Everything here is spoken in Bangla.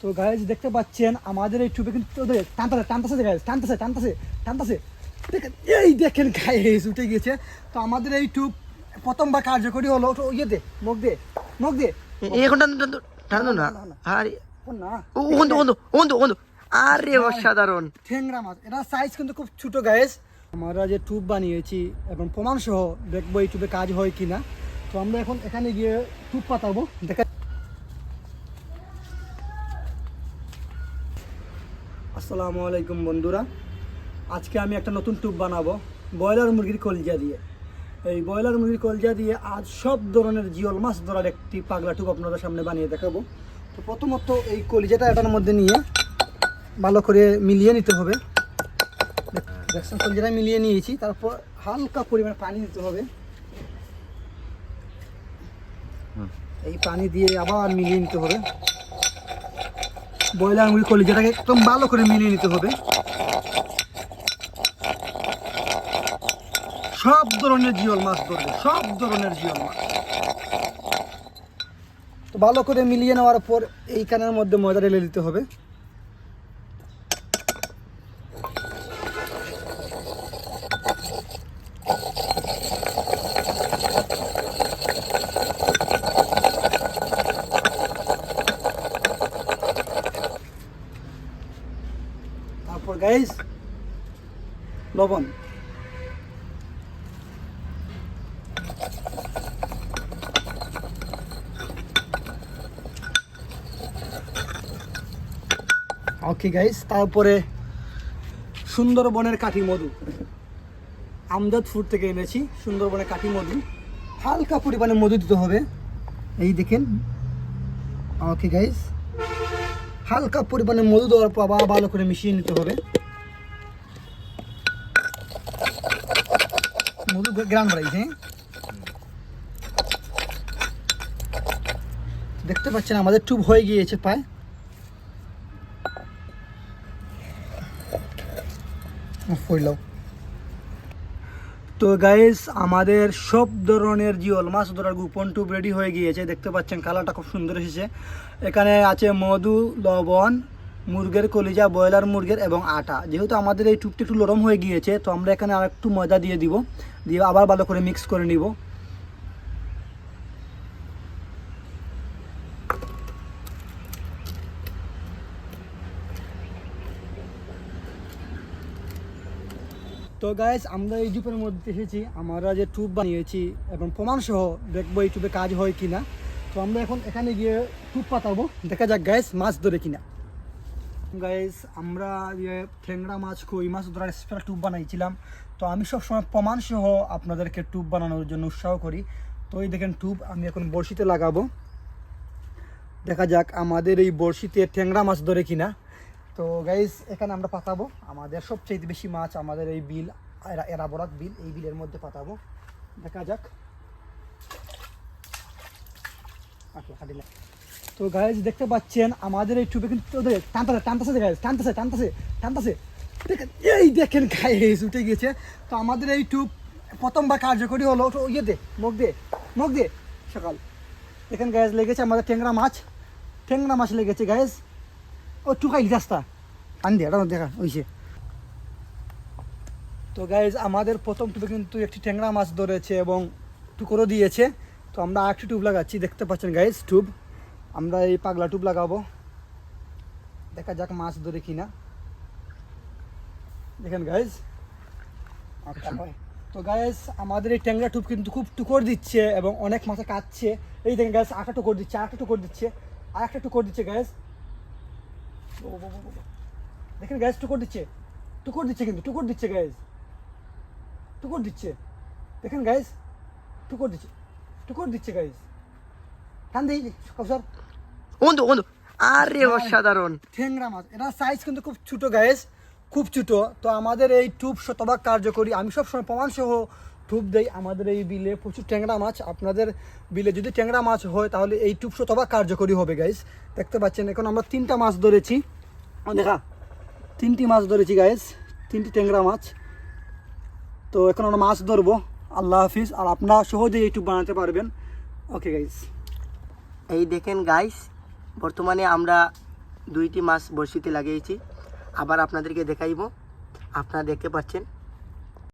তো গাইজ দেখতে পাচ্ছেন আমাদের এই টুপে কিন্তু টানতাছে টানতাছে গাইজ টানতাছে টানতাছে টানতাছে। দেখেন এই দেখেন গাইজ উঠে গিয়েছে। তো আমাদের এই টুপ প্রথমবার কার্যকরী হলো তো ইয়ে দে মুখ দে মুখ দে। এখন টানো না। আরে ও না। ও বন্ধু বন্ধু বন্ধু বন্ধু। আরে অসাধারণ। ঠেংরা মাছ। এটা সাইজ কিন্তু খুব ছোট গায়েস আমরা যে টুপ বানিয়েছি এবং প্রমাণ সহ দেখব এই টুপে কাজ হয় কিনা। তো আমরা এখন এখানে গিয়ে টুপ পাতাবো। দেখা আসসালামু আলাইকুম বন্ধুরা। আজকে আমি একটা নতুন টুপ বানাবো ব্রয়লার মুরগির কলজা দিয়ে। এই ব্রয়লার মুরগির কলজা দিয়ে আজ সব ধরনের জিওল মাছ ধরার একটি পাগলা টুপ আপনাদের সামনে বানিয়ে দেখাবো। তো প্রথমত এই কলিজাটা এটার মধ্যে নিয়ে ভালো করে মিলিয়ে নিতে হবে। দেখছেন কলজাটা মিলিয়ে নিয়েছি তারপর হালকা পরিমাণে পানি দিতে হবে। এই পানি দিয়ে আবার মিলিয়ে নিতে হবে। ব্রয়লার মুরগি যেটাকে একদম ভালো করে মিলিয়ে নিতে হবে। সব ধরনের জিওল মাছ ধরবে, সব ধরনের জিওল মাছ। তো ভালো করে মিলিয়ে নেওয়ার পর এই কানের মধ্যে ময়দা ঢেলে দিতে হবে। গাইস, লবণ। ওকে গাইস তারপরে সুন্দরবনের কাঠি মধু। আমদাদ ফুড থেকে এনেছি, সুন্দরবনের কাঠি মধু। হালকা পরিমাণে মধু দিতে হবে। এই দেখেন। ওকে গাইস হালকা পরিমাণে মধু দেওয়ার পর আবার ভালো করে মিশিয়ে নিতে হবে। মধু গ্রাম রাইস হ্যাঁ? দেখতে পাচ্ছেন আমাদের টুব হয়ে গিয়েছে পায় ফইলাও তো গাইস আমাদের সব ধরনের জিওল, মাছ ধরার গোপন টুব রেডি হয়ে গিয়েছে। দেখতে পাচ্ছেন কালারটা খুব সুন্দর এসেছে। এখানে আছে মধু, লবণ, মুরগের কলিজা, ব্রয়লার মুরগের এবং আটা। যেহেতু আমাদের এই টুপটি একটু নরম হয়ে গিয়েছে, তো আমরা এখানে আর একটু ময়দা দিয়ে দিব। দিয়ে আবার ভালো করে মিক্স করে নিব। তো গাইস আমরা এই টুপের মধ্যে এসেছি। আমরা যে টুপ বানিয়েছি এবং প্রমাণ সহ দেখব টুপে কাজ হয় কিনা। তো আমরা এখন এখানে গিয়ে টুপ পাতাবো। দেখা যাক গাইস মাছ ধরে কিনা। গাইস আমরা যে ঠেংরা মাছ, কই মাছ ধরার স্পেশাল টুপ বানাইছিলাম। তো আমি সবসময় প্রমাণ সহ আপনাদেরকে টুপ বানানোর জন্য উৎসাহ করি। তো এই দেখেন টুপ আমি এখন বড়শিতে লাগাবো। দেখা যাক আমাদের এই বড়শিতে ঠ্যাংরা মাছ ধরে কিনা। তো গাইজ এখানে আমরা পাতাবো। আমাদের সবচেয়ে বেশি মাছ আমাদের এই বিল এরা- এরাবরাত বিল এই বিলের মধ্যে পাতাবো। দেখা যাক। আচ্ছা, তো গাইজ দেখতে পাচ্ছেন আমাদের এই টুপে কিন্তু টানতাছে টানতাছে গাইজ টানতাছে টানতাছে টানতাছে। দেখেন এই দেখেন গাইজ উঠে গেছে তো আমাদের এই টুপ প্রথমবার কার্যকরী হলো ইয়ে দে মুখ দে মুখ দে সকাল। দেখেন গাইজ লেগেছে আমাদের ট্যাংরা মাছ। ট্যাংরা মাছ লেগেছে গাইজ ও টুকাই রাস্তা আন দে এটা দেখা ওইছে তো গাইজ আমাদের প্রথম টুপে কিন্তু একটি ট্যাংরা মাছ ধরেছে এবং টুকরো দিয়েছে। তো আমরা আরেকটি টুব লাগাচ্ছি দেখতে পাচ্ছেন গাইজ টুব আমরা এই পাগলা টুব লাগাবো। দেখা যাক মাছ ধরে কিনা। দেখেন গাইজ তো গাইজ আমাদের এই ট্যাংরা টুব কিন্তু খুব টুকর দিচ্ছে এবং অনেক মাছে কাটছে। এই দেখেন গাইজ আরেকটা টুকর দিচ্ছে আরেকটা টুকর দিচ্ছে আরেকটা টুকর দিচ্ছে গাইজ দেখেন গ্যাস টুকর দিচ্ছে। টুকর দিচ্ছে কিন্তু টুকর দিচ্ছে গ্যাস টুকর দিচ্ছে। দেখেন গ্যাস টুকর দিচ্ছে। টুকর দিচ্ছে গ্যাস টান দিই কৌশল বন্ধু বন্ধু। আরে অসাধারণ। ঠেংরা মাছ। এটা সাইজ কিন্তু খুব ছোট গ্যাস খুব ছোট। তো আমাদের এই টুপ শতভাগ কার্যকরী। আমি সবসময় প্রমাণ সহ টুপ দেই। আমাদের এই বিলে প্রচুর ট্যাংরা মাছ। আপনাদের বিলে যদি ট্যাংরা মাছ হয় তাহলে এই টুপ শতভাগ কার্যকরী হবে গাইস দেখতে পাচ্ছেন এখন আমরা তিনটা মাছ ধরেছি। দেখা। তিনটি মাছ ধরেছি গাইজ তিনটি ট্যাংরা মাছ। তো এখন আমরা মাছ ধরবো। আল্লাহ হাফিজ। আর আপনারা সহজেই ইউটিউব বানাতে পারবেন। ওকে গাইজ এই দেখেন গাইস বর্তমানে আমরা দুইটি মাছ বড়শিতে লাগিয়েছি। আবার আপনাদেরকে দেখাইব। আপনারা দেখতে পাচ্ছেন